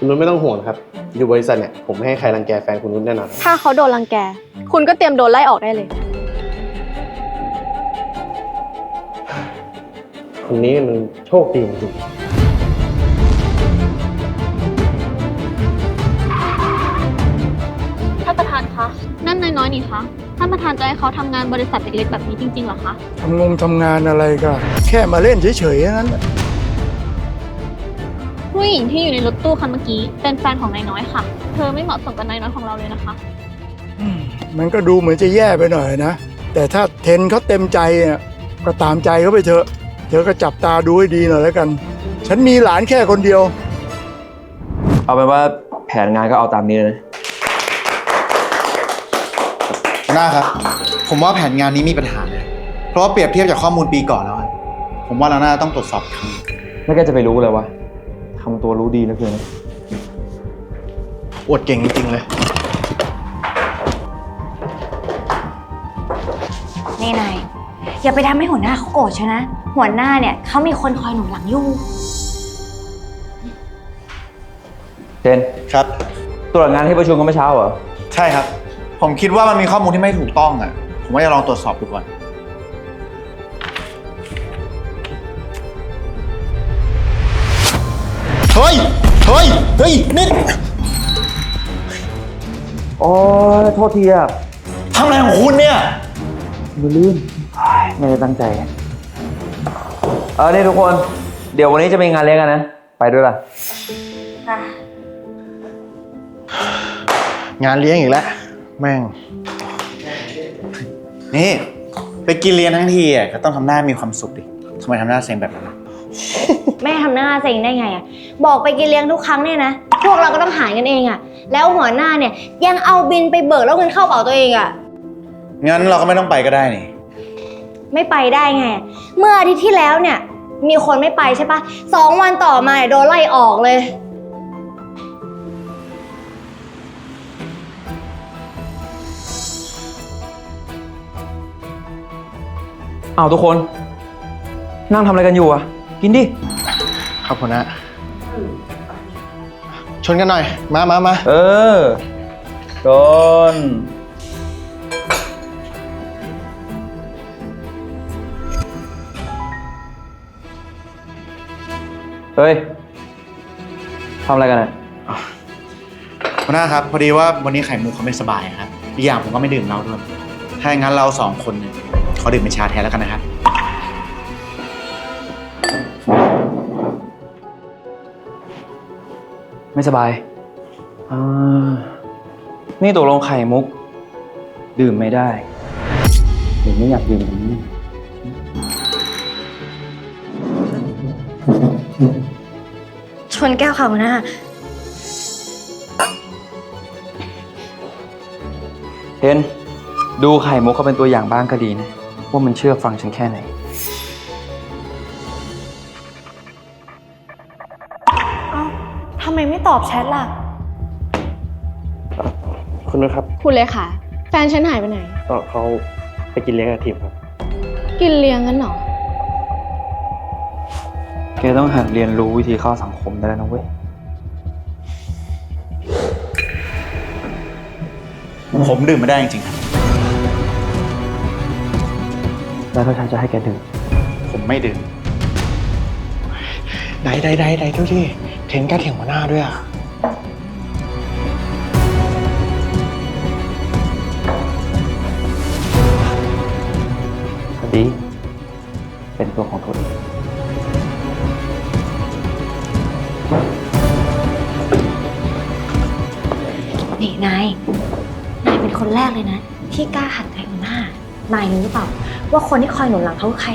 คุณนุชไม่ต้องห่วงนะครับ อยู่บริษัทเนี่ยผมไม่ให้ใครรังแกแฟนคุณนุชแน่นอนถ้าเขาโดนรังแก คุณก็เตรียมโดนไล่ออกได้เลย คนนี้มันโชคดีจริงท่านประธานคะ นั่นน้อยๆนี่คะ ท่านประธานจะให้เขาทำงานบริษัทเล็กๆแบบนี้จริงๆเหรอคะ ทำงงทำงานอะไรก็แค่มาเล่นเฉยๆแค่นั้นแหละ ผู้หญิงที่อยู่ในรถตู้คันเมื่อกี้ เป็นแฟนของนายน้อยค่ะ เธอไม่เหมาะสมกับนายน้อยของเราเลยนะคะอืมมันก็ดูเหมือนจะแย่ไปหน่อยนะ แต่ถ้าเทนเขาเต็มใจเนี่ยก็ตามใจเขาไปเถอะ เธอก็จับตาดูให้ดีหน่อยแล้วกัน ฉันมีหลานแค่คนเดียว เอาเป็นว่าแผนงานก็เอาตามนี้เลยนะ หัวหน้าครับ ผมว่าแผนงานนี้มีปัญหาเลยเพราะว่าเปรียบเทียบจากข้อมูลปีก่อนแล้วอะผมว่าเราน่าจะต้องตรวจสอบอีกครั้งแล้วแกจะไปรู้เลยวะ ทำตัวรู้ดีนะเพื่อนอวดเก่งจริงๆเลย นี่นายอย่าไปทำให้หัวหน้าเขาโกรธใช่นะ หัวหน้าเนี่ยเขามีคนคอยหนุนหลังอยู่ เจนครับ ตรวจงานที่ประชุมกันเมื่อเช้าเหรอ ใช่ครับ ผมคิดว่ามันมีข้อมูลที่ไม่ถูกต้องอะ ผมว่าจะลองตรวจสอบดูก่อน เฮ้ย เฮ้ย นี่อ๋อโทษทีอะทำอะไรของคุณเนี่ย มือลื่นไม่ได้ตั้งใจ เออนี่ทุกคน เดี๋ยววันนี้จะมีงานเลี้ยงกันนะ ไปด้วยล่ะงานเลี้ยงอีกแล้ว แม่ง นี่ ไปกินเลี้ยงทั้งทีอะก็ต้องทำหน้ามีความสุขดิทำไมทำหน้าเซ็งแบบนั้นอะ แม่ทำหน้าเซ็งได้ไงอะบอกไปกินเลี้ยงทุกครั้งเนี่ยนะพวกเราก็ต้องหารกันเองอะแล้วหัวหน้าเนี่ยยังเอาบินไปเบิกแล้วเงินเข้าเป๋าตัวเองอะงั้นเราก็ไม่ต้องไปก็ได้นี่ ไม่ไปได้ไงเมื่ออาทิตย์ที่แล้วเนี่ย มีคนไม่ไปใช่ปะสองวันต่อมาเนี่ยโดนไล่ออกเลยเอาทุกคน นั่งทำอะไรกันอยู่อะ กินดิ ครับหัวหน้าชนกันหน่อย มามามาเออโดนเฮ้ยทำอะไรกันอะหัวหน้าครับ พอดีว่าวันนี้ไข่มุกเขาไม่สบายครับอีกอย่างผมก็ไม่ดื่มเหล้าด้วย ถ้าอย่างนั้นเราสองคนเนี่ยขอดื่มเป็นชาแทนแล้วกันนะครับ ไม่สบายอ่านี่ตกลงไข่มุก ดื่มไม่ได้หรือไม่อยากดื่มกันนี่ชนแก้วค่ะหัวหน้าเทนดูไข่มุกเขาเป็นตัวอย่างบ้างก็ดีนะ ว่ามันเชื่อฟังฉันแค่ไหน ตอบแชทล่ะๆคุณนุชครับคุณเลยค่ะ แฟนฉันหายไปไหนก็เขาไปกินเลี้ยงกับทีมครับ กินเลี้ยงกันเหรอ แกต้องหัดเรียนรู้วิธีเข้าสังคมได้แล้วนะเว้ย ผมดื่มไม่ได้จริงๆครับ แล้วถ้าฉันจะให้แกดื่มผมไม่ดื่ม ไหนไหนไหนไหนดูดิ เทนกล้าเถียงหัวหน้าด้วยอะ ดีเป็นตัวของตัวเองนี่นาย นายเป็นคนแรกเลยนะ ที่กล้าหัดใจหัวหน้า นายรู้หรือเปล่า ว่าคนที่คอยหนุนหลังเขาคือใคร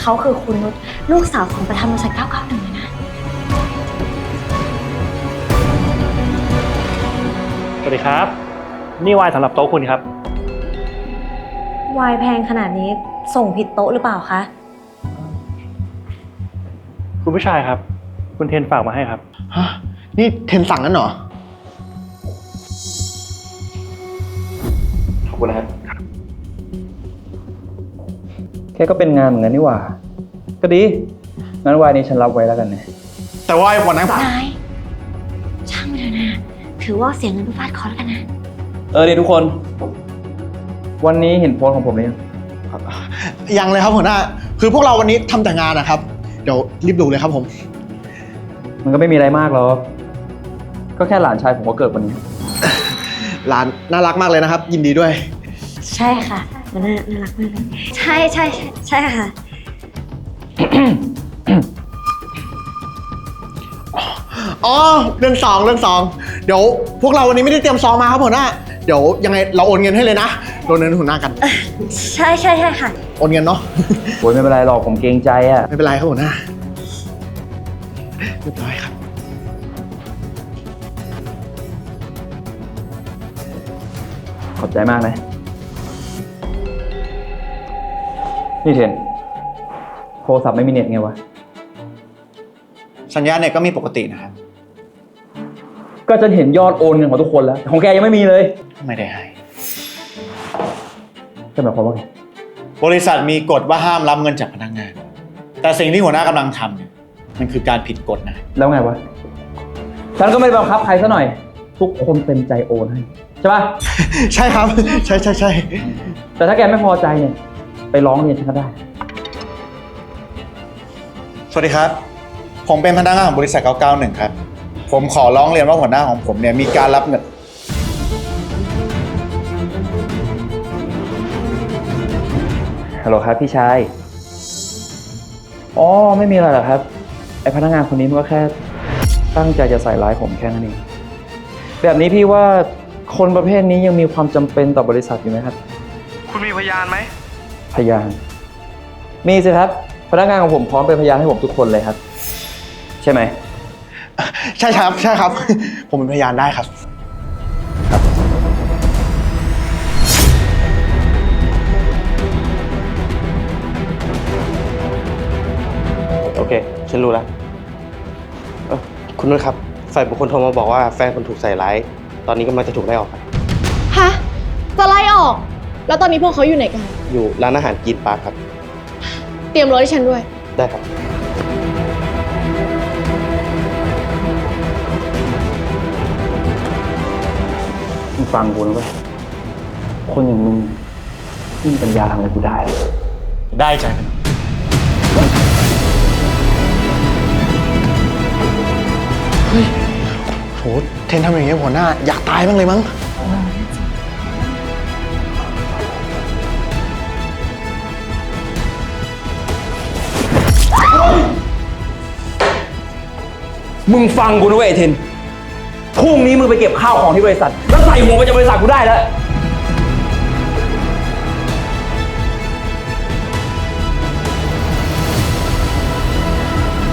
เขาคือคุณนุชลูกสาวของประธานบริษัท991เลยน ดีครับ นี่ไวน์สำหรับโต๊ะคุณครับ วายแพงขนาดนี้ส่งผิดโต๊ะหรือเปล่าคะ คุณผู้ชายครับ คุณเทนฝากมาให้ครับ ฮะนี่เทนสั่งนั้นเหรอ ขอบคุณนะครับ แค่ก็เป็นงานเหมือนกันนี่หว่า ก็ดี งั้นวายนี้ฉันรับไว้แล้วกันนะแต่ว่าไอ้วันนั้น นาย ถือว่าเสียเงินไปฟาดเคอแล้วกันนะ เออเดี๋ยวทุกคน วันนี้เห็นโพสต์ของผมหรือยังยังเลยครับหัวหน้า คือพวกเราวันนี้ทำแต่งานนะครับ เดี๋ยวรีบดูเลยครับผม มันก็ไม่มีอะไรมากหรอกก็แค่หลานชายผมก็เกิดวันนี้ หลานน่ารักมากเลยนะครับ ยินดีด้วย ใช่ค่ะมันน่าน่ารักมากเลย ใช่ใช่ใช่ใช่ค่ะ อ๋อเรื่องสองเรื่องสองเดี๋ยวพวกเราวันนี้ไม่ได้เตรียมซองมาครับหัวหน้าเดี๋ยวยังไงเราโอนเงินให้เลยนะโอนเงินให้หัวหน้ากัน ใช่ใช่ใช่ค่ะ โอนเงินเนาะ โอ้ยไม่เป็นไรหรอกผมเกรงใจอะ ไม่เป็นไรครับหัวหน้าเรียบร้อยครับ ขอบใจมากนะ นี่เทนโทรศัพท์ไม่มีเน็ตไงวะ สัญญาณเนี่ยก็มีปกตินะครับ ก็จะเห็นยอดโอนเงินของทุกคนแล้วแต่ของแกยังไม่มีเลย ไม่ได้ให้ จะหมายความว่าไงบริษัทมีกฎว่าห้ามรับเงินจากพนักงาน แต่สิ่งที่หัวหน้ากำลังทำเนี่ยมันคือการผิดกฎนะแล้วไงวะ ฉันก็ไม่ได้บังคับใครซะหน่อย ทุกคนเต็มใจโอนให้ ใช่ปะใช่ครับ ใช่ใช่ใช่แต่ถ้าแกไม่พอใจเนี่ย ไปร้องเรียนฉันก็ได้ สวัสดีครับ ผมเป็นพนักงานของบริษัท991ครับ ผมขอร้องเรียนว่าหัวหน้าของผมเนี่ยมีการรับเงิน ฮัลโหลครับพี่ชาย อ๋อไม่มีอะไรหรอกครับ ไอพนักงานคนนี้มันก็แค่ตั้งใจจะใส่ร้ายผมแค่นั้นเอง แบบนี้พี่ว่าคนประเภทนี้ยังมีความจำเป็นต่อบริษัทอยู่ไหมครับ คุณมีพยานไหม พยาน มีสิครับ พนักงานของผมพร้อมเป็นพยานให้ผมทุกคนเลยครับ ใช่ไหม ใช่ครับ ใช่ครับ ผมเป็นพยานได้ครับ โอเค ฉันรู้แล้วเอ้อคุณนุชครับฝ่ายบุคคลโทรมาบอกว่าแฟนคุณถูกใส่ร้าย ตอนนี้กำลังจะถูกไล่ออกครับฮะ จะไล่ออก แล้วตอนนี้พวกเขาอยู่ไหนกัน อยู่ร้านอาหารกรีนปาร์คครับ เตรียมรถให้ฉันด้วย ได้ครับ ฟังกูนะเว้ยคนอย่างมึงไม่มีปัญญาทำอะไรกูได้หรอก ได้ใจกันเฮ้ยโหเทนทำอย่างเงี้ยหัวหน้า อยากตายบ้างเลยมั้ง มึงฟังกูนะเว้ยไอ้เทน พรุ่งนี้มึงไปเก็บข้าวของที่บริษัท แล้วใส่หัวไปจากบริษัทกูได้แล้ว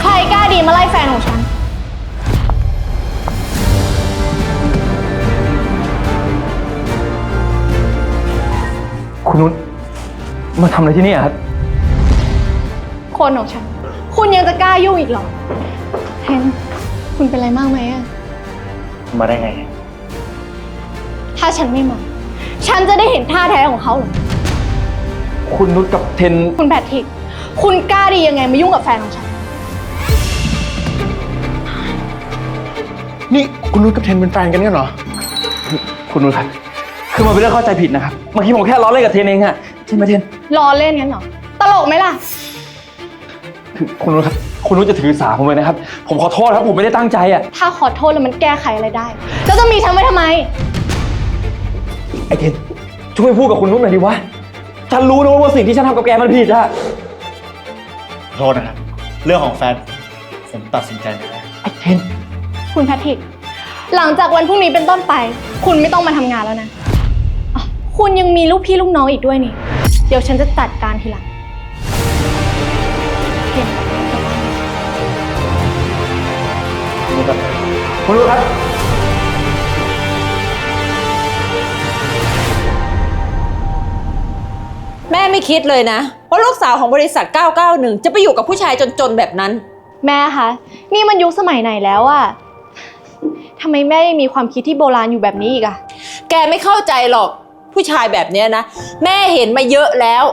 ใครกล้าดีมาไล่แฟนของฉัน คุณนุชมาทำอะไรที่นี่อะครับ คนของฉัน คุณยังจะกล้ายุ่งอีกเหรอเทนคุณเป็นอะไรมากไหมอะ มาได้ไง ถ้าฉันไม่มา ฉันจะได้เห็นท่าแท้ของเขาเหรอ คุณนุชกับเทน คุณแพทริก คุณกล้าดียังไงมายุ่งกับแฟนของฉัน นี่คุณนุชกับเทนเป็นแฟนกันเนี่ยเหรอ คุณนุชครับ คือมันเป็นเรื่องเข้าใจผิดนะครับ เมื่อกี้ผมแค่ล้อเล่นกับเทนเองอะใช่ไหมเทนล้อเล่นงั้นเหรอ ตลกไหมล่ะ คือคุณนุชครับคุณนุชจะถือสาผมเลยนะครับ ผมขอโทษครับผมไม่ได้ตั้งใจอะถ้าขอโทษแล้วมันแก้ไขอะไรได้ แล้วจะมีฉันไว้ทำไม ไอเทนช่วยพูดกับคุณนุชหน่อยดิวะฉันรู้นะว่าสิ่งที่ฉันทำกับแกมันผิดอะขอโทษนะครับ เรื่องของแฟน ผมตัดสินใจไม่ได้ไอเทนคุณแพทริก หลังจากวันพรุ่งนี้เป็นต้นไป คุณไม่ต้องมาทำงานแล้วนะอะคุณยังมีลูกพี่ลูกน้องอีกด้วยนี่ เดี๋ยวฉันจะจัดการทีหลัง คุณนุชครับ แม่ไม่คิดเลยนะว่าลูกสาวของบริษัท 991 จะไปอยู่กับผู้ชายจนๆแบบนั้น แม่คะ นี่มันยุคสมัยไหนแล้วอะทำไมแม่ยังมีความคิดที่โบราณอยู่แบบนี้อีกอะแกไม่เข้าใจหรอกผู้ชายแบบเนี้ยนะ แม่เห็นมาเยอะแล้ว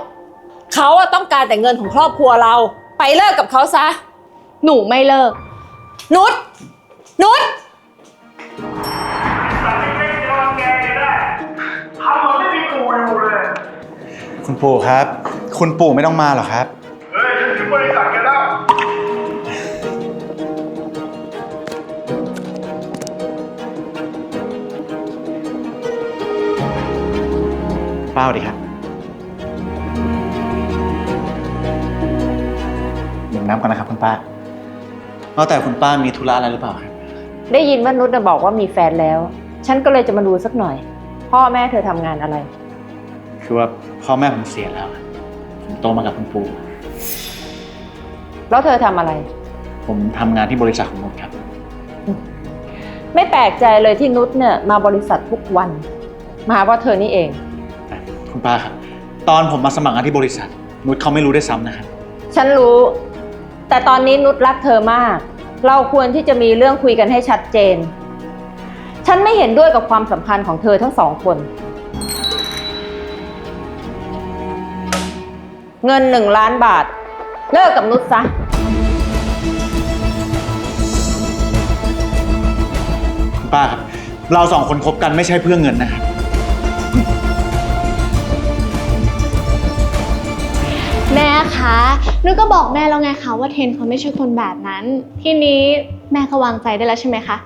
เขาอะต้องการแต่เงินของครอบครัวเรา ไปเลิกกับเขาซะ หนูไม่เลิก นุช นุชตัดสินใจจะทำแกก็ได้ทำเหมืไม่มีกูอยู่เลย คุณปู่ครับ คุณปู่ไม่ต้องมาหรอกครับ เฮ้ยฉันถึงบริษัทแกแล้ว เป้าดีครับดื่มน้ำกันนะครับคุณป้าเอาแต่คุณป้ามีธุระอะไรหรือเปล่า ได้ยินว่านุชน่ะบอกว่ามีแฟนแล้ว ฉันก็เลยจะมาดูสักหน่อย พ่อแม่เธอทำงานอะไร คือว่าพ่อแม่ผมเสียแล้วครับผมโตมากับคุณปู่แล้วเธอทำอะไร ผมทำงานที่บริษัทของผมครับ ไม่แปลกใจเลยที่นุชเนี่ยมาบริษัททุกวัน มาเพราะเธอนี่เองคุณป้าครับ ตอนผมมาสมัครงานที่บริษัท นุชเขาไม่รู้ได้วยซ้ำนะครับ ฉันรู้ แต่ตอนนี้นุชรักเธอมาก เราควรที่จะมีเรื่องคุยกันให้ชัดเจน ฉันไม่เห็นด้วยกับความสัมพันธ์ของเธอทั้งสองคน เงินหนึ่งล้านบาท เลิกกับนุชซะ คุณป้าครับ เราสองคนคบกันไม่ใช่เพื่อเงินนะครับ คะนุ้ยก็บอกแม่แล้วไงคะว่าเทนเขาไม่ใช่คนแบบนั้น ทีนี้แม่ก็วางใจได้แล้วใช่ไหมคะ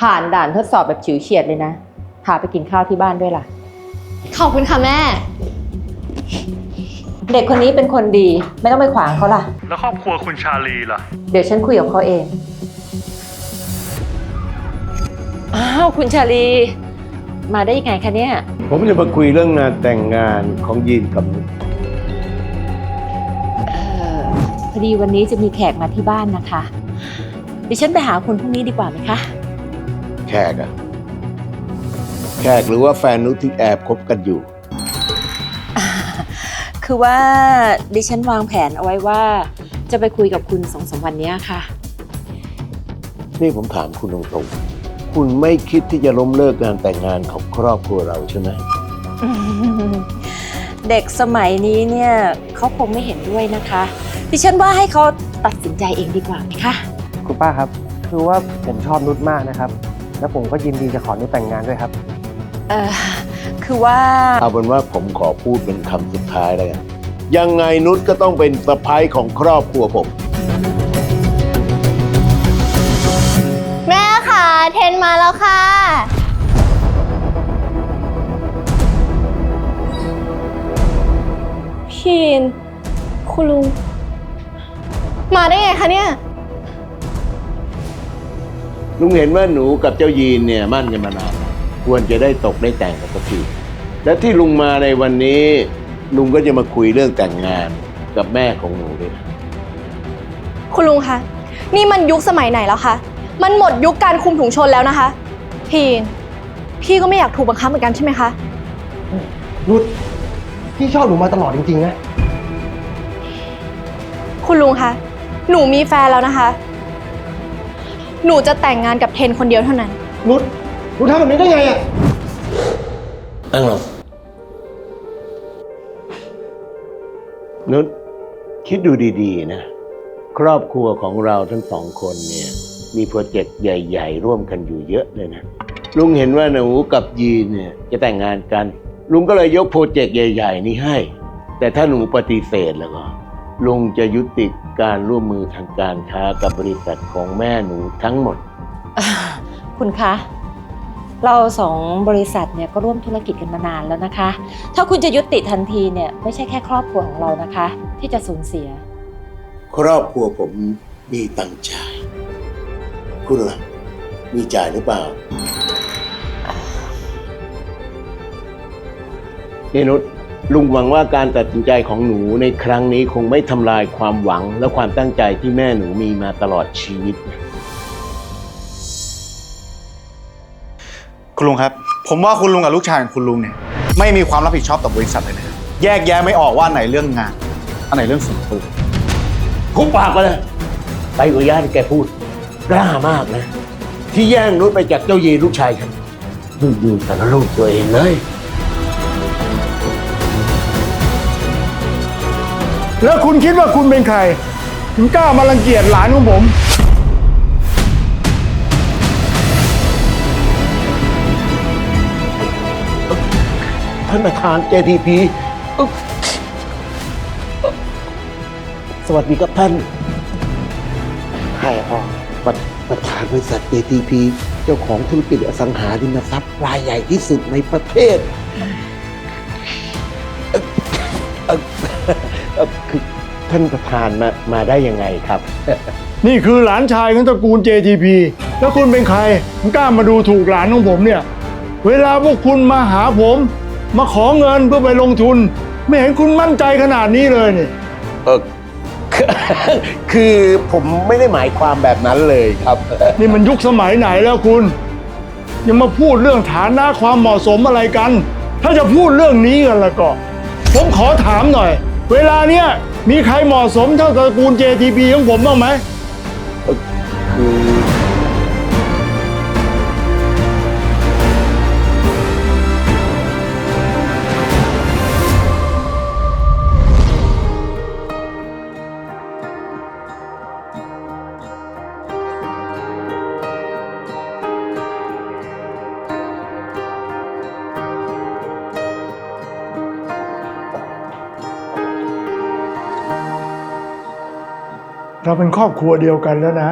ผ่านด่านทดสอบแบบฉิวเฉียดเลยนะ พาไปกินข้าวที่บ้านด้วยล่ะ ขอบคุณค่ะแม่ เด็กคนนี้เป็นคนดี ไม่ต้องไปขวางเขาล่ะ แล้วครอบครัวคุณชาลีล่ะ เดี๋ยวฉันคุยกับเขาเอง อ้าว คุณชาลี มาได้ยังไงคะเนี่ย ผมจะมาคุยเรื่องงานแต่งงานของยีนกับนุชเอ่อพอดีวันนี้จะมีแขกมาที่บ้านนะคะดิฉันไปหาคุณพรุ่งนี้ดีกว่าไหมคะ แขกอะแขกหรือว่าแฟนนุชที่แอบคบกันอยู่ คือว่าดิฉันวางแผนเอาไว้ว่า จะไปคุยกับคุณสองสามวันเนี้ยค่ะ นี่ผมถามคุณตรงๆ คุณไม่คิดที่จะล้มเลิกงานแต่งงานของครอบครัวเราใช่ไหมเด็กสมัยนี้เนี่ยเขาคงไม่เห็นด้วยนะคะดิฉันว่าให้เขาตัดสินใจเองดีกว่าไหมคะคุณป้าครับ คือว่าผมชอบนุชมากนะครับ แล้วผมก็ยินดีจะขอนุชแต่งงานด้วยครับ เออคือว่าเอาเป็นว่าผมขอพูดเป็นคำสุดท้ายแล้วกันยังไงนุชก็ต้องเป็นสะพ้ายของครอบครัวผม เทนมาแล้วค่ะ พีน คุณลุง มาได้ไงคะเนี่ย ลุงเห็นว่าหนูกับเจ้ายีนเนี่ยมั่นกันมานานควรจะได้ตกได้แต่งกันสักทีและที่ลุงมาในวันนี้ ลุงก็จะมาคุยเรื่องแต่งงานกับแม่ของหนูด้วยนะคุณลุงคะ นี่มันยุคสมัยไหนแล้วคะ มันหมดยุคการคุมถุงชนแล้วนะคะ พีน พี่ก็ไม่อยากถูกบังคับเหมือนกันใช่ไหมคะ นุชพี่ชอบหนูมาตลอดจริงๆนะ คุณลุงคะ หนูมีแฟนแล้วนะคะ หนูจะแต่งงานกับเทนคนเดียวเท่านั้น นุชนุชทำแบบนี้ได้ไงอะนั่งลงนุชคิดดูดีๆนะ ครอบครัวของเราทั้งสองคนเนี่ย มีโปรเจกต์ใหญ่ ๆ ร่วมกันอยู่เยอะเลยนะ ลุงเห็นว่าหนูกับยีนเนี่ยจะแต่งงานกัน ลุงก็เลยยกโปรเจกต์ใหญ่ ๆ นี้ให้ แต่ถ้าหนูปฏิเสธแล้วก็ ลุงจะยุติการร่วมมือทางการค้ากับบริษัทของแม่หนูทั้งหมด คุณคะ เราสองบริษัทเนี่ยก็ร่วมธุรกิจกันมานานแล้วนะคะ ถ้าคุณจะยุติทันทีเนี่ยไม่ใช่แค่ครอบครัวของเรานะคะ ที่จะสูญเสีย ครอบครัวผมมีตังค์จ่าย คุณล่ะ มีจ่ายหรือเปล่า เนนุชลุงหวังว่าการตัดสินใจของหนูในครั้งนี้คงไม่ทำลายความหวังและความตั้งใจที่แม่หนูมีมาตลอดชีวิต คุณลุงครับ ผมว่าคุณลุงกับลูกชายของคุณลุงเนี่ย ไม่มีความรับผิดชอบต่อบริษัทเลยนะครับแยกแยะไม่ออกว่าอันไหนเรื่องงาน อันไหนเรื่องส่วนตัว คุกปากไปเลย ไปกับญาติแกพูด กล้ามากนะ ที่แย่งนุชไปจากเจ้ายีลูกชายฉันดูดูแต่ละลูกตัวเองเลยแล้วคุณคิดว่าคุณเป็นใคร ถึงกล้ามารังเกียจหลานของผม ท่านประธาน JTP เอ้าสวัสดีครับท่านใช่พอ ประประธานบริษัท JTP เจ้าของธุรกิจอสังหาริมทรัพย์รายใหญ่ที่สุดในประเทศเอ่อเอ่อเอ่อคือท่านประธานมามาได้ยังไงครับ นี่คือหลานชายของตระกูล JTP แล้วคุณเป็นใครคุณกล้ามาดูถูกหลานของผมเนี่ย เวลาพวกคุณมาหาผม มาขอเงินเพื่อไปลงทุน ไม่เห็นคุณมั่นใจขนาดนี้เลยนี่ เออ คือผมไม่ได้หมายความแบบนั้นเลยครับ นี่มันยุคสมัยไหนแล้วคุณ ยังมาพูดเรื่องฐานะความเหมาะสมอะไรกัน ถ้าจะพูดเรื่องนี้กันแล้วก็ ผมขอถามหน่อย เวลาเนี้ยมีใครเหมาะสมเท่าตระกูล JTP ของผมบ้างไหม เราเป็นครอบครัวเดียวกันแล้วนะ